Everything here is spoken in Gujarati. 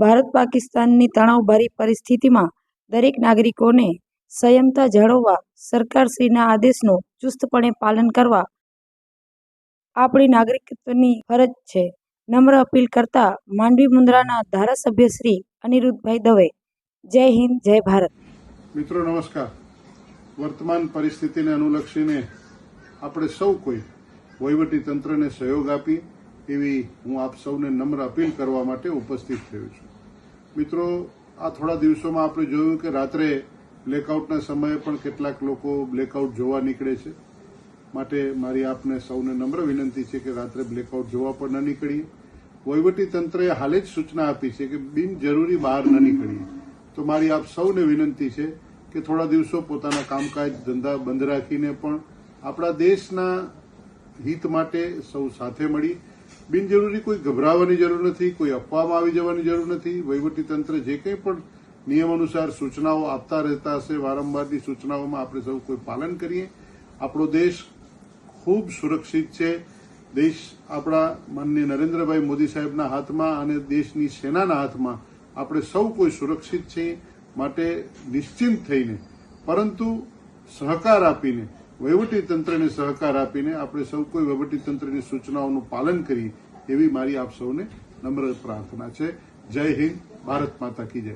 ભારત પાકિસ્તાનની તણાવભરી પરિસ્થિતિમાં દરેક નાગરિકોને સંયમતા જાળવવા સરકારશ્રીના આદેશનું ચુસ્તપણે પાલન કરવા આપણી નાગરિકત્વની ફરજ છે. નમ્ર અપીલ કરતા માંડવી મુન્દ્રાના ધારાસભ્ય શ્રી અનિરુદ્ધભાઈ દવે. જય હિન્દ, જય ભારત. મિત્રો, નમસ્કાર. વર્તમાન પરિસ્થિતિને અનુલક્ષીને આપણે સૌ કોઈ વહીવટી તંત્રને સહયોગ આપી એવી હું આપ સૌને નમ્ર અપીલ કરવા માટે ઉપસ્થિત થયો છું. મિત્રો, આ થોડા દિવસોમાં આપણે જોયું કે રાત્રે બ્લેકઆઉટના સમયે પણ કેટલાક લોકો બ્લેકઆઉટ જોવા નીકળે છે. માટે મારી આપને સૌને નમ્ર વિનંતી છે કે રાત્રે બ્લેકઆઉટ જોવા પણ ન નીકળીએ. વહીવટી તંત્રએ હાલે જ સૂચના આપી છે કે બિનજરૂરી બહાર ન નીકળીએ. તો મારી આપ સૌને વિનંતી છે કે થોડા દિવસો પોતાના કામકાજ ધંધા બંધ રાખીને પણ આપણા દેશના હિત માટે સૌ સાથે મળી બિનજરૂરી કોઈ ગભરાવાની જરૂર નથી, કોઈ અફવામાં આવી જવાની જરૂર નથી. વહીવટી તંત્ર જે કંઈ પણ નિયમ અનુસાર સૂચનાઓ આપતા રહેતા હશે, વારંવારની સૂચનાઓમાં આપણે સૌ કોઈ પાલન કરીએ. આપણો દેશ ખૂબ સુરક્ષિત છે. દેશ આપણા માનનીય નરેન્દ્રભાઈ મોદી સાહેબના હાથમાં અને દેશની સેનાના હાથમાં આપણે સૌ કોઈ સુરક્ષિત છીએ માટે નિશ્ચિંત થઈને, પરંતુ સહકાર આપીને વહીવટી તંત્રને સહકાર આપીને આપણે સૌ કોઈ વહીવટી તંત્રની સૂચનાઓનું પાલન કરીએ એવી મારી આપ સૌને નમ્ર પ્રાર્થના છે. જય હિન્દ, ભારત માતા કી જય.